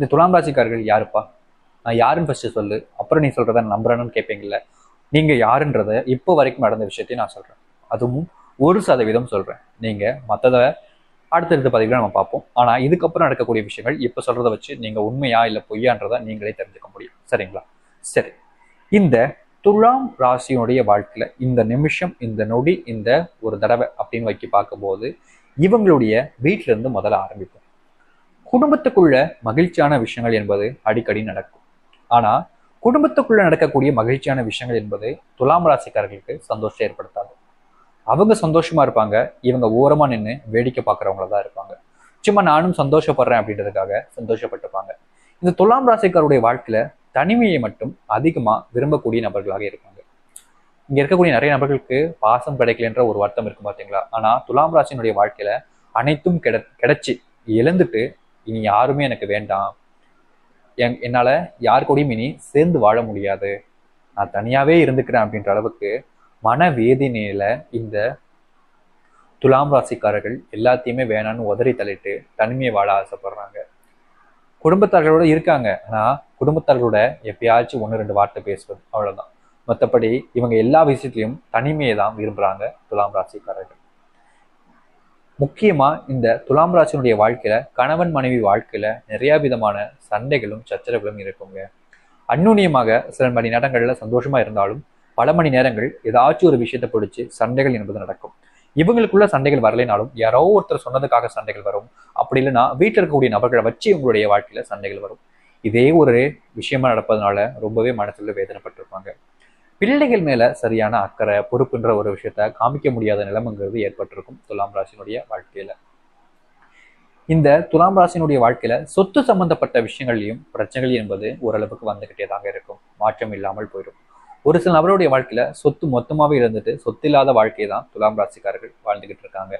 இந்த துலாம் ராசிக்காரர்கள் யாருப்பா? நான் யாருன்னு ஃபர்ஸ்ட் சொல்லு. அப்புறம் நீ சொல்றத நான் நம்புறேன்னு கேட்பீங்கல்ல நீங்க யாருன்றத இப்போ வரைக்கும் நடந்த விஷயத்தையும் நான் சொல்றேன். அதுவும் ஒரு சதவீதம் சொல்றேன். நீங்க மற்றதை அடுத்தடுத்த பதிவுகளை நம்ம பார்ப்போம். ஆனா இதுக்கப்புறம் நடக்கக்கூடிய விஷயங்கள் இப்போ சொல்றதை வச்சு நீங்க உண்மையா இல்ல பொய்யான்றதை நீங்களே தெரிஞ்சுக்க முடியும். சரிங்களா? சரி. இந்த துலாம் ராசியினுடைய வாழ்க்கையில இந்த நிமிஷம் இந்த நொடி இந்த ஒரு தடவை அப்படின்னு வைக்க பார்க்கும்போது இவங்களுடைய வீட்டிலிருந்து முதல்ல ஆரம்பிப்போம். குடும்பத்துக்குள்ள மகிழ்ச்சியான விஷயங்கள் என்பது அடிக்கடி நடக்கும். ஆனா குடும்பத்துக்குள்ள நடக்கக்கூடிய மகிழ்ச்சியான விஷயங்கள் என்பது துலாம் ராசிக்காரர்களுக்கு சந்தோஷம் ஏற்படுத்தாது. அவங்க சந்தோஷமா இருப்பாங்க இவங்க ஓரமா நின்று வேடிக்கை பார்க்குறவங்கள தான் இருப்பாங்க. சும்மா நானும் சந்தோஷப்படுறேன் அப்படின்றதுக்காக சந்தோஷப்பட்டுப்பாங்க இந்த துலாம் ராசிக்காருடைய வாழ்க்கையில தனிமையை மட்டும் அதிகமா விரும்பக்கூடிய நபர்களாக இருப்பாங்க. இங்க இருக்கக்கூடிய நிறைய நபர்களுக்கு பாசம் கிடைக்கலன்ற ஒரு வருத்தம் இருக்கும் பாத்தீங்களா? ஆனா துலாம் ராசியினுடைய வாழ்க்கையில அனைத்தும் கிட கிடைச்சி இழந்துட்டு இனி யாருமே எனக்கு வேண்டாம். என் என்னால யார் கூடயும் இனி சேர்ந்து வாழ முடியாது. நான் தனியாவே இருந்துக்கிறேன் அப்படின்ற அளவுக்கு மனவேதனையில் இந்த துலாம் ராசிக்காரர்கள் எல்லாத்தையுமே வேணான்னு உதறி தள்ளிட்டு தனிமையை வாழ ஆசைப்படுறாங்க. குடும்பத்தார்களோட இருக்காங்க. ஆனா குடும்பத்தார்களோட எப்பயாச்சும் ஒன்று ரெண்டு வார்த்தை பேசுவது அவ்வளவுதான். மற்றபடி இவங்க எல்லா விஷயத்திலையும் தனிமையை தான் விரும்புறாங்க துலாம் ராசிக்காரர்கள். முக்கியமா இந்த துலாம் ராசினுடைய வாழ்க்கையில கணவன் மனைவி வாழ்க்கையில நிறைய விதமான சண்டைகளும் சச்சரவுகளும் இருக்குங்க. அந்நுண்ணியமாக சில மணி நேரங்கள்ல சந்தோஷமா இருந்தாலும் பல மணி நேரங்கள் ஏதாச்சும் ஒரு விஷயத்தை பிடிச்சி சண்டைகள் என்பது நடக்கும். இவங்களுக்குள்ள சண்டைகள் வரலைனாலும் யாரோ ஒருத்தர் சொன்னதுக்காக சண்டைகள் வரும். அப்படி இல்லைன்னா வீட்டில் இருக்கக்கூடிய நபர்களை வச்சு உங்களுடைய வாழ்க்கையில சண்டைகள் வரும். இதே ஒரு விஷயமா நடப்பதனால ரொம்பவே மனசுல வேதனைப்பட்டிருப்பாங்க. பிள்ளைகள் மேல சரியான அக்கறை பொறுப்புன்ற ஒரு விஷயத்த காமிக்க முடியாத நிலைமைங்கிறது ஏற்பட்டிருக்கும் துலாம் ராசினுடைய வாழ்க்கையில. இந்த துலாம் ராசினுடைய வாழ்க்கையில சொத்து சம்பந்தப்பட்ட விஷயங்கள்லையும் பிரச்சனைகள் என்பது ஓரளவுக்கு வந்துகிட்டே தாங்க இருக்கும். மாற்றம் இல்லாமல் போயிடும். ஒரு சில நபருடைய வாழ்க்கையில சொத்து மொத்தமாவே இருந்துட்டு சொத்து இல்லாத வாழ்க்கையை தான் துலாம் ராசிக்காரர்கள் வாழ்ந்துகிட்டு இருக்காங்க.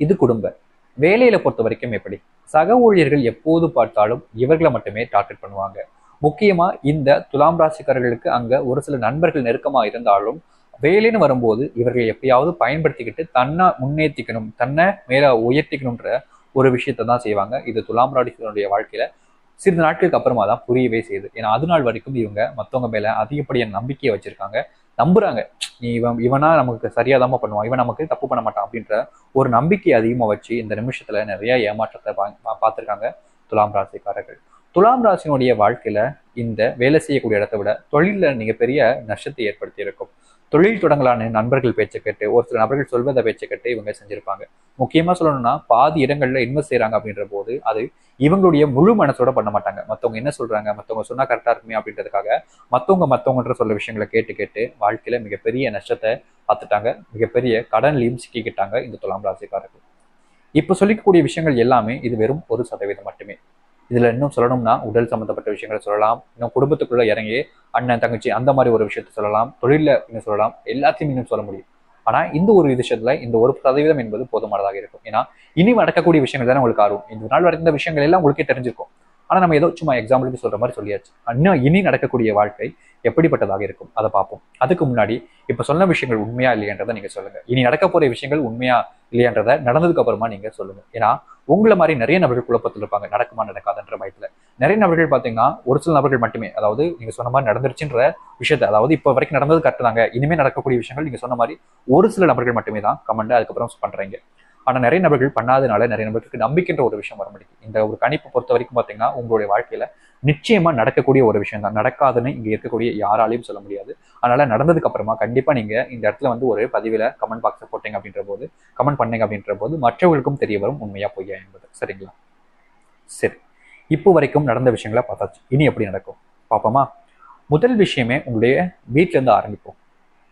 இது குடும்ப. வேலையில பொறுத்த வரைக்கும் எப்படி? சக ஊழியர்கள் எப்போது பார்த்தாலும் இவர்களை மட்டுமே டார்கெட் பண்ணுவாங்க. முக்கியமா இந்த துலாம் ராசிக்காரர்களுக்கு அங்க ஒரு சில நண்பர்கள் நெருக்கமா இருந்தாலும் வேலைன்னு வரும்போது இவர்கள் எப்படியாவது பயன்படுத்திக்கிட்டு தன்னை முன்னேற்றிக்கணும் தன்னை மேல உயர்த்திக்கணும்ன்ற ஒரு விஷயத்தை தான் செய்வாங்க. இது துலாம் ராசிகளுடைய வாழ்க்கையில சிறிது நாட்களுக்கு அப்புறமா தான் புரியவே செய்யுது. ஏன்னா அது நாள் வரைக்கும் இவங்க மற்றவங்க மேல அதிகப்படியான நம்பிக்கையை வச்சிருக்காங்க. நம்புறாங்க. நீ இவன் இவனா நமக்கு சரியாதாம பண்ணுவான். இவன் நமக்கு தப்பு பண்ண மாட்டான் அப்படின்ற ஒரு நம்பிக்கை அதிகமா வச்சு இந்த நிமிஷத்துல நிறைய ஏமாற்றத்தை பா- பார்த்திருக்காங்க துலாம் ராசிக்காரர்கள். துலாம் ராசினுடைய வாழ்க்கையில இந்த வேலை செய்யக்கூடிய இடத்தை விட தொழில நீங்க பெரிய நஷ்டத்தை ஏற்படுத்தி இருக்கும் தொழில் தொடங்கலான்னு நண்பர்கள் பேச்சை கேட்டு ஒரு சில நபர்கள் சொல்வதை பேச்சை கேட்டு இவங்க செஞ்சிருப்பாங்க. முக்கியமா சொல்லணும்னா பாதி இடங்கள்ல இன்வெஸ்ட் செய்கிறாங்க அப்படின்ற போது அது இவங்களுடைய முழு மனசோட பண்ண மாட்டாங்க. மத்தவங்க என்ன சொல்றாங்க மத்தவங்க சொன்னா கரெக்டா இருக்குமே அப்படின்றதுக்காக மத்தவங்க மத்தவங்கன்ற சொல்ல விஷயங்களை கேட்டு கேட்டு வாழ்க்கையில மிகப்பெரிய நஷ்டத்தை பார்த்துட்டாங்க. மிகப்பெரிய கடன்லையும் சிக்கிக்கிட்டாங்க இந்த துலாம் ராசிக்காரர்கள். இப்போ சொல்லிக்கக்கூடிய விஷயங்கள் எல்லாமே இது வெறும் ஒரு சதவீதம் மட்டுமே. இதுல இன்னும் சொல்லணும்னா உடல் சம்பந்தப்பட்ட விஷயங்களை சொல்லலாம். இன்னும் குடும்பத்துக்குள்ள இறங்கி அண்ணன் தங்கச்சி அந்த மாதிரி ஒரு விஷயத்த சொல்லலாம். தொழில இன்னும் சொல்லலாம். எல்லாத்தையும் இன்னும் சொல்ல முடியும். ஆனா இந்த ஒரு விஷயத்துல இந்த ஒரு சதவீதம் என்பது போதுமானதாக இருக்கும். ஏன்னா இனி நடக்கக்கூடிய விஷயங்கள் தானே உங்களுக்கு ஆர்வம். இந்த நாள் வரைக்கும் இந்த விஷயங்கள் எல்லாம் உங்களுக்கே தெரிஞ்சிருக்கும். ஆனா நம்ம ஏதோ சும்மா எக்ஸாம்பிளுக்கு சொல்ற மாதிரி சொல்லியாச்சு. இன்னும் இனி நடக்கக்கூடிய வாழ்க்கை எப்படிப்பட்டதாக இருக்கும்? அதை பார்ப்போம். அதுக்கு முன்னாடி இப்ப சொன்ன விஷயங்கள் உண்மையா இல்லையன்றதை நீங்க சொல்லுங்க. இனி நடக்க போற விஷயங்கள் உண்மையா இல்லையன்றதை நடந்ததுக்கு அப்புறமா நீங்க சொல்லுங்க. ஏன்னா உங்களை மாதிரி நிறைய நபர்கள் குழப்பத்தில் இருப்பாங்க. நடக்குமா நடக்காதுன்ற பயத்துல. நிறைய நபர்கள் பாத்தீங்கன்னா ஒரு சில நபர்கள் மட்டுமே அதாவது நீங்க சொன்ன மாதிரி நடந்துருச்சுன்ற விஷயத்த அதாவது இப்போ வரைக்கும் நடந்தது கரெக்ட் தாங்க. இனிமே நடக்கக்கூடிய விஷயங்கள் நீங்க சொன்ன மாதிரி ஒரு சில நபர்கள் மட்டுமே தான் கமெண்ட் அதுக்கப்புறம் பண்றீங்க. ஆனால் நிறைய நபர்கள் பண்ணாதனால நிறைய நபர்களுக்கு நம்பிக்கின்ற ஒரு விஷயம் வர மாட்டேங்குது. இந்த ஒரு கணிப்பு பொறுத்த வரைக்கும் பார்த்தீங்கன்னா உங்களுடைய வாழ்க்கையில நிச்சயமா நடக்கக்கூடிய ஒரு விஷயம் தான். நடக்காதுன்னு இங்கே இருக்கக்கூடிய யாராலையும் சொல்ல முடியாது. அதனால நடந்ததுக்கு அப்புறமா கண்டிப்பா நீங்க இந்த இடத்துல வந்து ஒரு பதிவில் கமெண்ட் பாக்ஸ்ல போட்டீங்க அப்படின்ற போது கமெண்ட் பண்ணீங்க அப்படின்ற போது மற்றவர்களுக்கும் தெரிய வரும் உண்மையா பொய்யா என்பது. சரிங்களா? சரி. இப்போ வரைக்கும் நடந்த விஷயங்களை பார்த்தாச்சு. இனி எப்படி நடக்கும்? பார்ப்போமா? முதல் விஷயமே உங்களுடைய வீட்டிலேருந்து இருந்து ஆரம்பிப்போம்.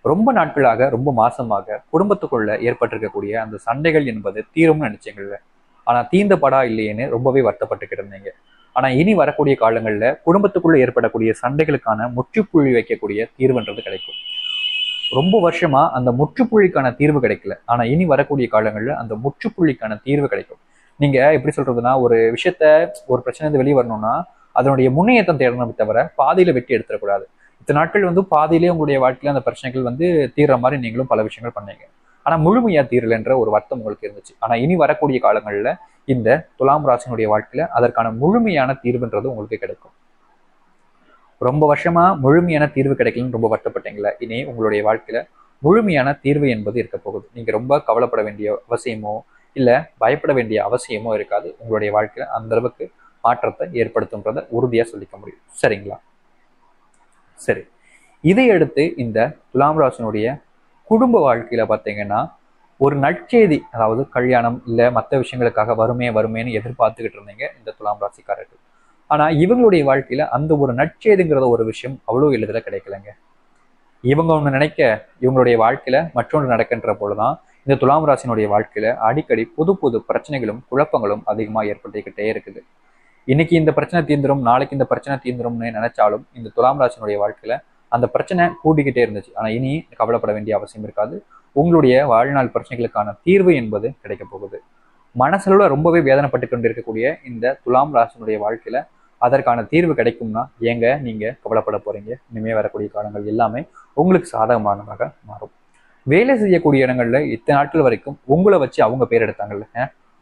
ரொம்ப நாட்களாக ரொம்ப மாசமாக குடும்பத்துக்குள்ள ஏற்பட்டிருக்கக்கூடிய அந்த சண்டைகள் என்பது தீரும்னு நினைச்சீங்கல்ல? ஆனா தீர்ந்த படா இல்லையேன்னு ரொம்பவே வருத்தப்பட்டு கிடந்தீங்க. ஆனா இனி வரக்கூடிய காலங்கள்ல குடும்பத்துக்குள்ள ஏற்படக்கூடிய சண்டைகளுக்கான முற்றுப்புள்ளி வைக்கக்கூடிய தீர்வுன்றது கிடைக்கும். ரொம்ப வருஷமா அந்த முற்றுப்புள்ளிக்கான தீர்வு கிடைக்கல. ஆனா இனி வரக்கூடிய காலங்கள்ல அந்த முற்றுப்புள்ளிக்கான தீர்வு கிடைக்கும். நீங்க எப்படி சொல்றதுன்னா ஒரு விஷயத்த ஒரு பிரச்சனை இருந்து வெளியே வரணும்னா அதனுடைய முன்னேற்றம் தேடணும் தவிர பாதியில வெட்டி எடுத்துடக்கூடாது பத்து நாட்கள் வந்து பாதியிலே உங்களுடைய வாழ்க்கையில அந்த பிரச்சனைகள் வந்து தீர்ற மாதிரி நீங்களும் பல விஷயங்கள் பண்ணீங்க. ஆனா முழுமையா தீரலைன்ற ஒரு வருத்தம் உங்களுக்கு இருந்துச்சு. ஆனா இனி வரக்கூடிய காலங்கள்ல இந்த துலாம் ராசினுடைய வாழ்க்கையில அதற்கான முழுமையான தீர்வுன்றது உங்களுக்கு கிடைக்கும். ரொம்ப வருஷமா முழுமையான தீர்வு கிடைக்கலன்னு ரொம்ப வருத்தப்பட்டீங்களா? இனி உங்களுடைய வாழ்க்கையில முழுமையான தீர்வு என்பது இருக்க போகுது. நீங்க ரொம்ப கவலைப்பட வேண்டிய அவசியமோ இல்ல பயப்பட வேண்டிய அவசியமோ இருக்காது. உங்களுடைய வாழ்க்கையில அந்த அளவுக்கு மாற்றத்தை ஏற்படுத்தும்ன்றத உறுதியா சொல்லிக்க முடியும். சரிங்களா? சரி. இதை அடுத்து இந்த துலாம் ராசனுடைய குடும்ப வாழ்க்கையில பார்த்தீங்கன்னா ஒரு நற்செய்தி அதாவது கல்யாணம் இல்லை மற்ற விஷயங்களுக்காக வருமே வருமேன்னு எதிர்பார்த்துக்கிட்டு இருந்தீங்க இந்த துலாம் ராசிக்காரர்கள் ஆனா இவங்களுடைய வாழ்க்கையில அந்த ஒரு நற்செய்திங்கிறத ஒரு விஷயம் அவ்வளோ எளிதில் கிடைக்கலங்க. இவங்க ஒன்று நினைக்க இவங்களுடைய வாழ்க்கையில மற்றொன்று நடக்கின்ற போலதான் இந்த துலாம் ராசினுடைய வாழ்க்கையில அடிக்கடி புது புது பிரச்சனைகளும் குழப்பங்களும் அதிகமா ஏற்பட்டுக்கிட்டே இருக்குது. இன்னைக்கு இந்த பிரச்சனை தீர்ந்துடும் நாளைக்கு இந்த பிரச்சனை தீர்ந்துடும்னு நினைச்சாலும் இந்த துலாம் ராசினுடைய வாழ்க்கையில அந்த பிரச்சனை கூட்டிக்கிட்டே இருந்துச்சு. ஆனா இனி கவலைப்பட வேண்டிய அவசியம் இருக்காது. உங்களுடைய வாழ்நாள் பிரச்சனைகளுக்கான தீர்வு என்பது கிடைக்க போகுது. மனசுல ரொம்பவே வேதனைப்பட்டு கொண்டு இருக்கக்கூடிய இந்த துலாம் ராசினுடைய வாழ்க்கையில அதற்கான தீர்வு கிடைக்கும்னா ஏங்க நீங்க கவலைப்பட போறீங்க? இனிமே வரக்கூடிய காலங்கள் எல்லாமே உங்களுக்கு சாதகமானதாக மாறும். வேலை செய்யக்கூடிய இடங்கள்ல இத்தனை நாட்கள் வரைக்கும் உங்களை வச்சு அவங்க பேர் எடுத்தாங்கல்ல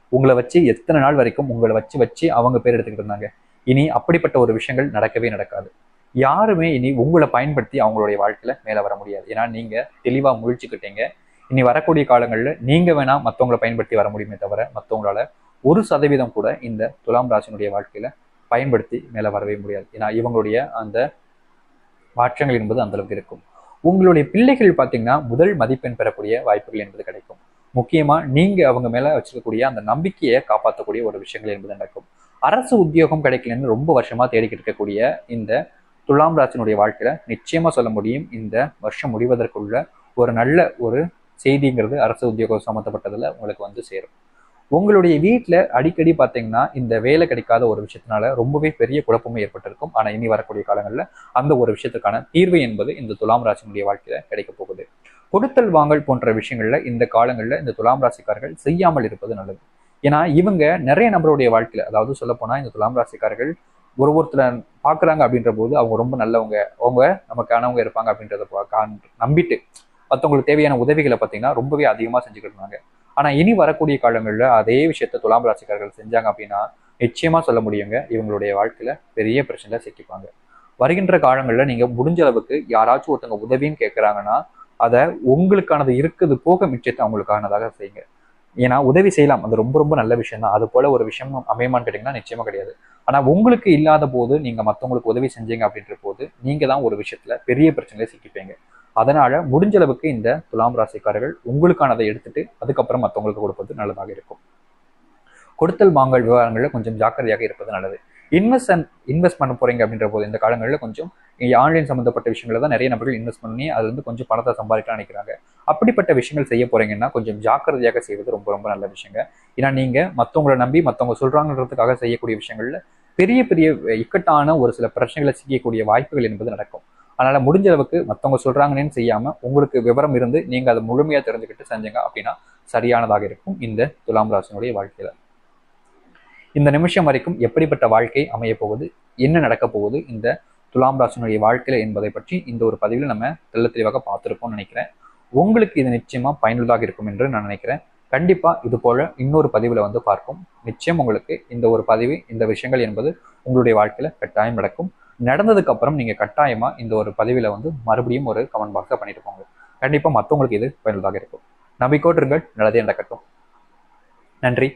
உங்களை வச்சு எத்தனை நாள் வரைக்கும் உங்களை வச்சு வச்சு அவங்க பேர் எடுத்துக்கிட்டு இருந்தாங்க. இனி அப்படிப்பட்ட ஒரு விஷயங்கள் நடக்கவே நடக்காது. யாருமே இனி உங்களை பயன்படுத்தி அவங்களுடைய வாழ்க்கையில மேல வர முடியாது. ஏன்னா நீங்க தெளிவா முழிச்சுக்கிட்டீங்க. இனி வரக்கூடிய காலங்களில் நீங்க வேணா மற்றவங்களை பயன்படுத்தி வர முடியுமே தவிர மற்றவங்களால ஒரு சதவீதம் கூட இந்த துலாம் ராசினுடைய வாழ்க்கையில பயன்படுத்தி மேல வரவே முடியாது. ஏன்னா இவங்களுடைய அந்த மாற்றங்கள் என்பது அந்த அளவுக்கு இருக்கும். உங்களுடைய பிள்ளைகள் பார்த்தீங்கன்னா முதல் மதிப்பெண் பெறக்கூடிய வாய்ப்புகள் என்பது கிடைக்கும். முக்கியமாக நீங்கள் அவங்க மேலே வச்சிருக்கக்கூடிய அந்த நம்பிக்கையை காப்பாற்றக்கூடிய ஒரு விஷயங்கள் என்பது நடக்கும். அரசு உத்தியோகம் கிடைக்கலன்னு ரொம்ப வருஷமாக தேடிக்கிட்டு இருக்கக்கூடிய இந்த துலாம் ராசினுடைய வாழ்க்கையில் நிச்சயமாக சொல்ல முடியும் இந்த வருஷம் முடிவதற்குள்ள ஒரு நல்ல ஒரு செய்திங்கிறது அரசு உத்தியோகம் சம்மந்தப்பட்டதில் உங்களுக்கு வந்து சேரும். உங்களுடைய வீட்டில் அடிக்கடி பார்த்தீங்கன்னா இந்த வேலை கிடைக்காத ஒரு விஷயத்தினால ரொம்பவே பெரிய குழப்பமும் ஏற்பட்டிருக்கும். ஆனால் இனி வரக்கூடிய காலங்களில் அந்த ஒரு விஷயத்துக்கான தீர்வு என்பது இந்த துலாம் ராசினுடைய வாழ்க்கையில கிடைக்க போகுது. கொடுத்தல் வாங்கல் போன்ற விஷயங்கள்ல இந்த காலங்களில் இந்த துலாம் ராசிக்காரர்கள் செய்யாமல் இருப்பது நல்லது. ஏன்னா இவங்க நிறைய நபருடைய வாழ்க்கையில அதாவது சொல்ல போனா இந்த துலாம் ராசிக்காரர்கள் ஒரு ஒருத்தர் பாக்குறாங்க அப்படின்ற போது அவங்க ரொம்ப நல்லவங்க. அவங்க நமக்கானவங்க இருப்பாங்க அப்படின்றத நம்பிட்டு மற்றவங்களுக்கு தேவையான உதவிகளை பார்த்தீங்கன்னா ரொம்பவே அதிகமாக செஞ்சுக்கிட்டு இருந்தாங்க. ஆனா இனி வரக்கூடிய காலங்களில் அதே விஷயத்த துலாம் ராசிக்காரர்கள் செஞ்சாங்க அப்படின்னா நிச்சயமா சொல்ல முடியுங்க இவங்களுடைய வாழ்க்கையில பெரிய பிரச்சனை சிக்கிப்பாங்க. வருகின்ற காலங்களில் நீங்க முடிஞ்ச அளவுக்கு யாராச்சும் ஒருத்தவங்க உதவின்னு கேட்குறாங்கன்னா அதை உங்களுக்கானது இருக்குது போக மிச்சத்தை அவங்களுக்கானதாக செய்யுங்க. ஏன்னா உதவி செய்யலாம். அது ரொம்ப ரொம்ப நல்ல விஷயம் தான் அது போல ஒரு விஷயம் அமையமான்னு கேட்டிங்கன்னா நிச்சயமா கிடையாது. ஆனா உங்களுக்கு இல்லாத போது நீங்க மற்றவங்களுக்கு உதவி செஞ்சீங்க அப்படின்ற போது நீங்க தான் ஒரு விஷயத்துல பெரிய பிரச்சனையில சிக்கிப்பீங்க. அதனால முடிஞ்ச அளவுக்கு இந்த துலாம் ராசிக்காரர்கள் உங்களுக்கானதை எடுத்துட்டு அதுக்கப்புறம் மற்றவங்களுக்கு கொடுப்பது நல்லதாக இருக்கும். கொடுத்தல் வாங்கல் விவகாரங்களில் கொஞ்சம் ஜாக்கிரதையாக இருப்பது நல்லது. இன்வெஸ்ட் அண்ட் இன்வெஸ்ட் பண்ண போறீங்க அப்படின்ற போது இந்த காலங்களில் கொஞ்சம் ஆன்லைன் சம்மந்தப்பட்ட விஷயங்களை தான் நிறைய நபர்கள் இன்வெஸ்ட் பண்ணி அது வந்து கொஞ்சம் பணத்தை சம்பாதிக்கலாம் நினைக்கிறாங்க. அப்படிப்பட்ட விஷயங்கள் செய்ய போறீங்கன்னா கொஞ்சம் ஜாக்கிரதையாக செய்வது ரொம்ப ரொம்ப நல்ல விஷயங்க. ஏன்னா நீங்க மற்றவங்களை நம்பி மற்றவங்க சொல்றாங்கன்றதுக்காக செய்யக்கூடிய விஷயங்கள்ல பெரிய பெரிய இக்கட்டான ஒரு சில பிரச்சனைகளை செய்யக்கூடிய வாய்ப்புகள் என்பது நடக்கும். அதனால முடிஞ்ச அளவுக்கு மற்றவங்க சொல்றாங்கன்னு செய்யாம உங்களுக்கு விவரம் இருந்து நீங்க அதை முழுமையா தெரிஞ்சுக்கிட்டு செஞ்சீங்க அப்படின்னா சரியானதாக இருக்கும் இந்த துலாம் ராசினுடைய வாழ்க்கையில. இந்த நிமிஷம் வரைக்கும் எப்படிப்பட்ட வாழ்க்கை அமைய போகுது என்ன நடக்க போகுது இந்த துலாம் ராசினுடைய வாழ்க்கையில என்பதை பற்றி இந்த ஒரு பதிவில் நம்ம தெள்ள தெளிவாக பார்த்துருப்போம்னு நினைக்கிறேன். உங்களுக்கு இது நிச்சயமா பயனுள்ளதாக இருக்கும் என்று நான் நினைக்கிறேன். கண்டிப்பா இது போல இன்னொரு பதிவுல வந்து பார்ப்போம். நிச்சயம் உங்களுக்கு இந்த ஒரு பதிவு இந்த விஷயங்கள் என்பது உங்களுடைய வாழ்க்கையில கட்டாயம் நடக்கும். நடந்ததுக்கு அப்புறம் நீங்க கட்டாயமா இந்த ஒரு பதவியில வந்து மறுபடியும் ஒரு கமெண்ட் பாக்ஸை பண்ணிட்டு போங்க. கண்டிப்பா மற்றவங்களுக்கு இது பயனுள்ளதாக இருக்கும். நம்பிக்கோட்டிருங்கள் நல்லதே நடக்கட்டும். நன்றி.